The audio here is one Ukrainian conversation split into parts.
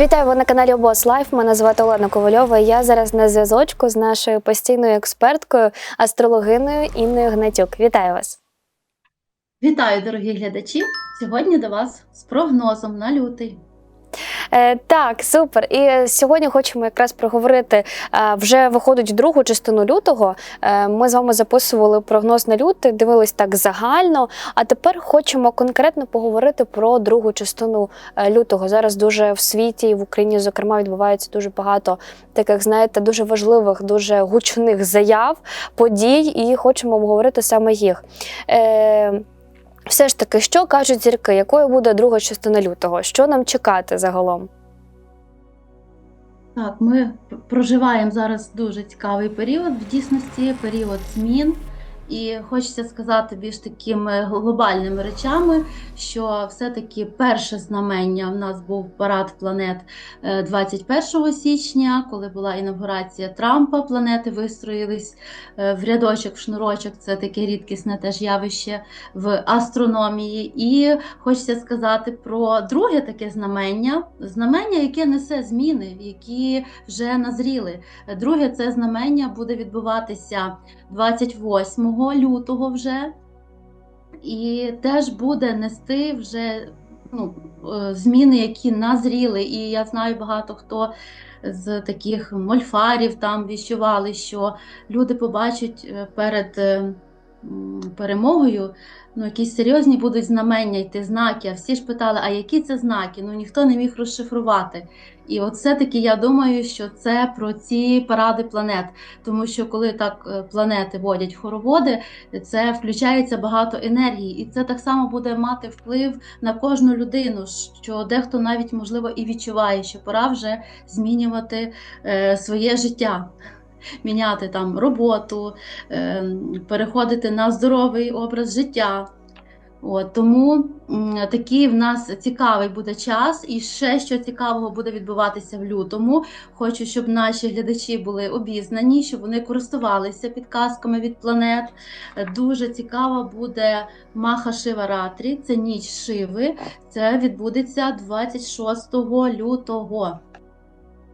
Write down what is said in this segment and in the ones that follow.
Вітаю ви на каналі Обос Лайф. Мене звати Олена Ковальова. Я зараз на зв'язочку з нашою постійною експерткою, астрологиною Інною Гнатюк. Вітаю вас. Вітаю, дорогі глядачі! Сьогодні до вас з прогнозом на лютий. Е, так, супер. І сьогодні хочемо якраз проговорити. Е, вже виходить другу частину лютого. Е, ми з вами записували прогноз на лютий, дивились так загально. А тепер хочемо конкретно поговорити про другу частину лютого. Зараз дуже в світі і в Україні, зокрема, відбувається дуже багато таких, знаєте, дуже важливих, дуже гучних заяв, подій, і хочемо обговорити саме їх. Все ж таки, що кажуть зірки, якою буде друга частина лютого? Що нам чекати загалом? Так, ми проживаємо зараз дуже цікавий період в дійсності, період змін. І хочеться сказати більш такими глобальними речами, що все-таки перше знамення в нас був парад планет е, 21 січня, коли була інавгурація Трампа. Планети вистроїлись е, в рядочок, в шнурочок. Це таке рідкісне теж явище в астрономії. І хочеться сказати про друге таке знамення, знамення, яке несе зміни, які вже назріли. Друге, це знамення буде відбуватися 28 лютого вже, і теж буде нести вже ну, е, зміни, які назріли. І я знаю багато хто з таких мольфарів там віщували, що люди побачать е, перед е, перемогою. Ну, якісь серйозні будуть знамення йти, знаки. А всі ж питали, а які це знаки? Ну ніхто не міг розшифрувати. І от все-таки я думаю, що це про ці паради планет. Тому що коли так е, планети водять хороводи, це включається багато енергії, і це так само буде мати вплив на кожну людину, що дехто навіть можливо і відчуває, що пора вже змінювати е, своє життя. Міняти там роботу, е, переходити на здоровий образ життя. От, тому такий в нас цікавий буде час, і ще що цікавого буде відбуватися в лютому. Хочу, щоб наші глядачі були обізнані, щоб вони користувалися підказками від планет. Дуже цікава буде Маха Шиваратрі, це ніч Шиви. Це відбудеться 26 лютого.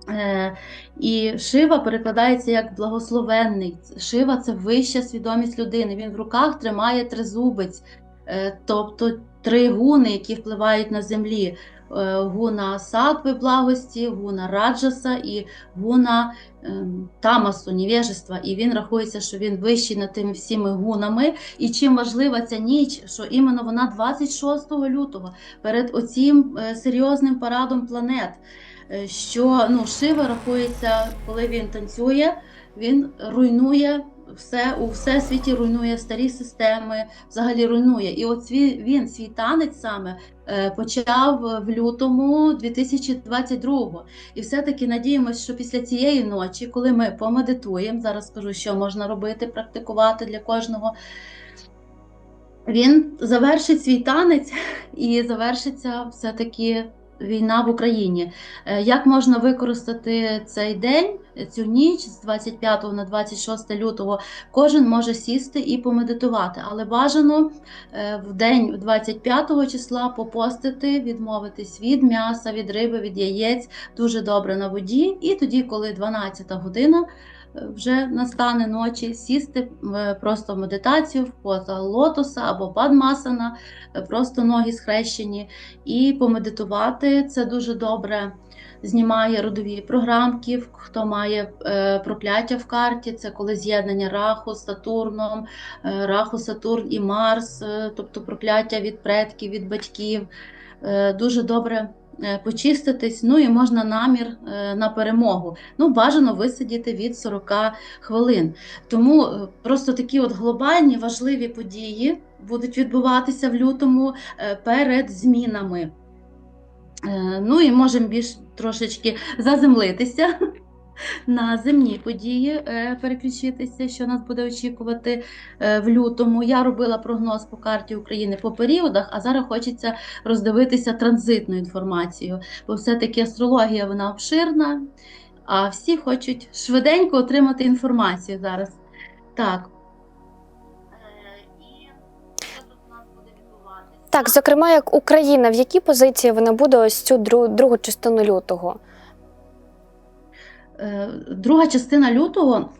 Е, І Шива перекладається як благословенний. Шива це вища свідомість людини. Він в руках тримає тризубець, е, тобто три гуни, які впливають на землі. Е, Гуна сатви благості, гуна раджаса і гуна ем, тамасу, невежества. І він рахується, що він вищий над тими всіми гунами. І чим важлива ця ніч, що іменно вона 26 лютого перед оцім серйозним парадом планет. Е, Що ну, Шива рахується, коли він танцює, він руйнує все у всесвіті, руйнує старі системи, взагалі руйнує. І от свій, він свій танець саме е, почав в лютому 2022-го. І все-таки надіємося, що після цієї ночі, коли ми помедитуємо, зараз скажу, що можна робити, практикувати для кожного. Він завершить свій танець і завершиться все-таки війна в Україні. Е, Як можна використати цей день, цю ніч з 25 на 26 лютого? Кожен може сісти і помедитувати, але бажано е, в день 25 числа попостити, відмовитись від м'яса, від риби, від яєць, дуже добре на воді. І тоді, коли 12 година. Вже настане ночі сісти е, просто в медитацію в поза лотоса або падмасана, е, просто ноги схрещені, і помедитувати це дуже добре. Знімає родові програмки, хто має е, прокляття в карті, це коли з'єднання Раху з Сатурном, Раху, Сатурн і Марс, тобто прокляття від предків, від батьків. Дуже добре почиститись. Ну і можна намір е, на перемогу. Ну, бажано висидіти від 40 хвилин. Тому е, просто такі от глобальні важливі події будуть відбуватися в лютому е, перед змінами. Е, Ну і можемо більш трошечки заземлитися на земні події, е, переключитися, що нас буде очікувати е, в лютому. Я робила прогноз по карті України по періодах, а зараз хочеться роздивитися транзитну інформацію, бо все-таки астрологія вона обширна, а всі хочуть швиденько отримати інформацію зараз. Так. Так, зокрема, як Україна, в якій позиції вона буде ось цю другу частину лютого? Е, Друга частина лютого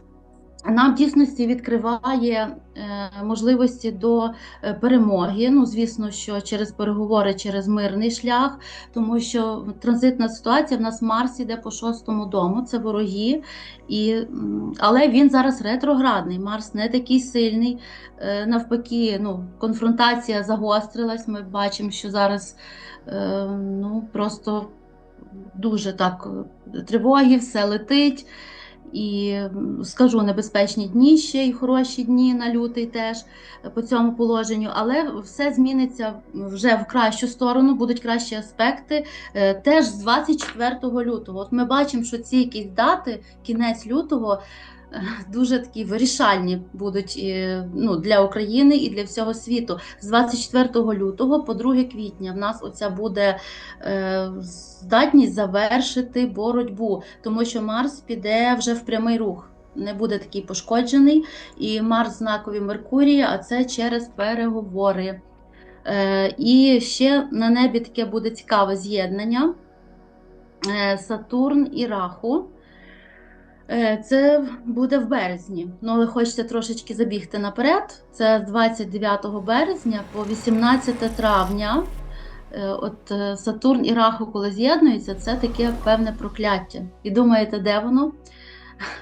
нам в дійсності відкриває е, можливості до е, перемоги. Ну, звісно, що через переговори, через мирний шлях, тому що транзитна ситуація в нас Марс іде по шостому дому, це вороги, і, але він зараз ретроградний. Марс не такий сильний. Навпаки, ну, конфронтація загострилась. Ми бачимо, що зараз ну, просто дуже так е, тривоги, все летить. І скажу небезпечні дні ще й хороші дні на лютий теж е, по цьому положенню, але все зміниться вже в кращу сторону, будуть кращі аспекти. е, Теж з 24 лютого. От ми бачимо, що ці якісь дати, кінець лютого. Дуже такі вирішальні будуть е, ну, для України і для всього світу. З 24 лютого по 2 квітня в нас оця буде е, здатність завершити боротьбу, тому що Марс піде вже в прямий рух. Не буде такий пошкоджений, і Марс знакові Меркурія, а це через переговори. Е, і ще на небі таке буде цікаве з'єднання е, Сатурн і Раху. Е, Це буде в березні. Ну, але хочеться трошечки забігти наперед. Це з 29 березня по 18 травня. Е, От е, Сатурн і Раху, коли з'єднуються, це таке певне прокляття. І думаєте, де воно?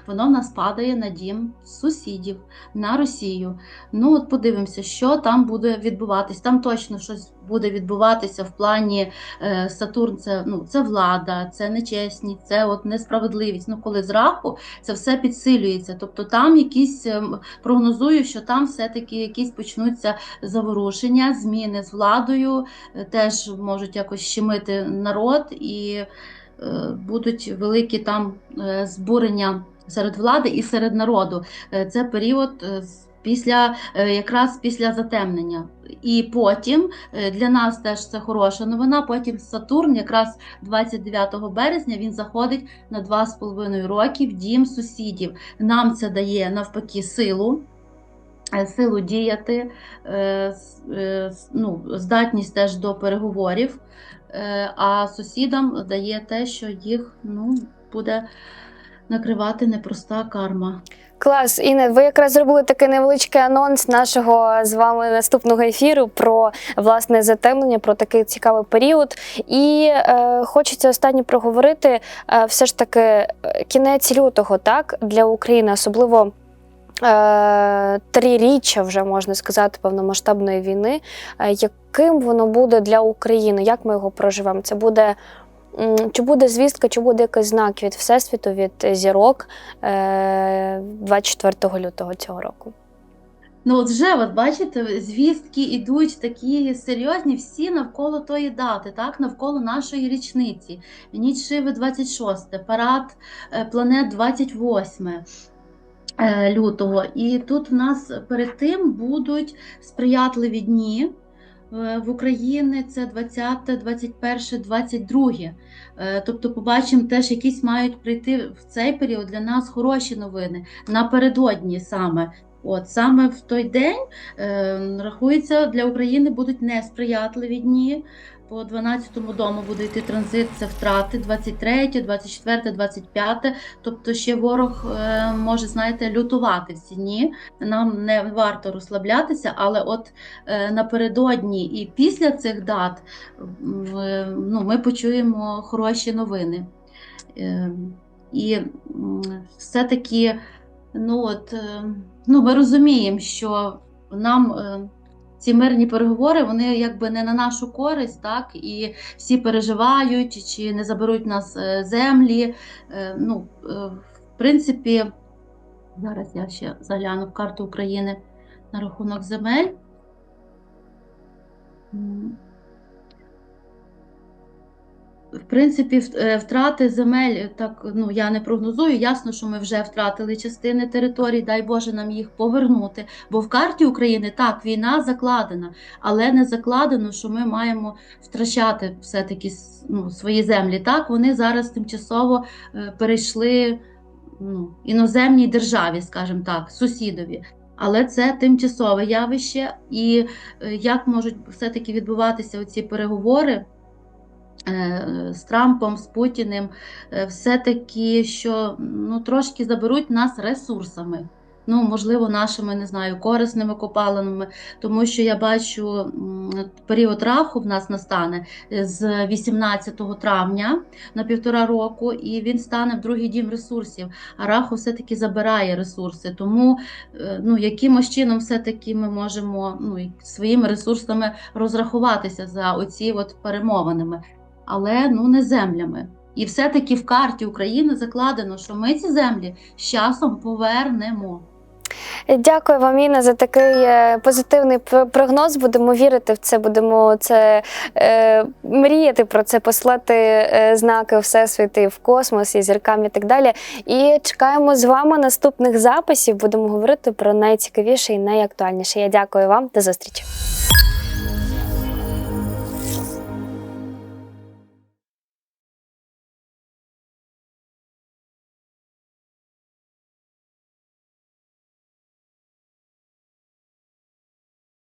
Воно в нас падає на дім сусідів, на Росію. Ну, от подивимося, що там буде відбуватись. Там точно щось буде відбуватися в плані е, Сатурн, це, ну, це влада, це нечесність, це от несправедливість. Ну, коли з раху це все підсилюється. Тобто там якісь ем, прогнозую, що там все-таки якісь почнуться заворушення, зміни з владою, е, теж можуть якось щемити народ і е, будуть великі там е, збурення серед влади і серед народу. Е, Це період е, після е, якраз після затемнення. І потім е, для нас теж це хороша новина. Потім Сатурн, якраз 29 березня, він заходить на 2,5 роки в дім сусідів. Нам це дає навпаки силу. е, Силу діяти, е, е, ну, здатність теж до переговорів, Е, а сусідам дає те, що їх ну, буде накривати непроста карма. Клас, Інна, ви якраз зробили такий невеличкий анонс нашого з вами наступного ефіру про власне затемнення, про такий цікавий період. І е, хочеться останнє проговорити е, все ж таки е, кінець лютого, так, для України, особливо. Е, Триріччя вже можна сказати повномасштабної війни. Е, Яким воно буде для України? Як ми його проживемо? Це буде чи буде звістка, чи буде якийсь знак від Всесвіту, від зірок е, 24 лютого цього року? Ну, от вже, от бачите, звістки ідуть такі серйозні, всі навколо тої дати, так, навколо нашої річниці. Ніч Шиви 26, парад е, планет 28 е, лютого. І тут в нас перед тим будуть сприятливі дні. е, В Україні це 20, 21, 22. Е, Тобто, побачимо, теж якісь мають прийти в цей період для нас хороші новини напередодні саме. От саме в той день е, рахується для України будуть несприятливі дні. По 12-му дому буде йти транзит, це втрати 23, 24, 25. Тобто ще ворог е, може, знаєте, лютувати в ці дні. Нам не варто розслаблятися, але от е, напередодні і після цих дат е, ну, ми почуємо хороші новини. Е, і все-таки ну, от, е, ну, ми розуміємо, що нам. е, Ці мирні переговори вони якби не на нашу користь, так і всі переживають, чи не заберуть нас е, землі. Ну, в принципі, зараз я ще загляну в карту України на рахунок земель. Принципі, е, втрати земель так ну я не прогнозую. Ясно, що ми вже втратили частини територій. Дай Боже нам їх повернути. Бо в карті України так війна закладена, але не закладено, що ми маємо втрачати все-таки ну, свої землі. Так вони зараз тимчасово е, перейшли ну, іноземній державі, скажімо так, сусідові. Але це тимчасове явище, і е, як можуть все-таки відбуватися ці переговори е, з Трампом, з Путіним, е, все-таки, що ну, трошки заберуть нас ресурсами. Ну, можливо, нашими не знаю, корисними копалинами, тому що я бачу період раху в нас настане е, з 18 травня на півтора року, і він стане в другий дім ресурсів. А раху все-таки забирає ресурси. Тому е, ну, якимось чином все-таки ми можемо ну, своїми ресурсами розрахуватися за оці от перемовинами, але ну не землями. І все-таки в карті України закладено, що ми ці землі з часом повернемо. Дякую вам, Інна, за такий е, позитивний прогноз. Будемо вірити в це, будемо це е, мріяти про це, послати е, знаки у всесвіт і в космос і зіркам і так далі. І чекаємо з вами наступних записів. Будемо говорити про найцікавіше і найактуальніше. Я дякую вам до зустрічі.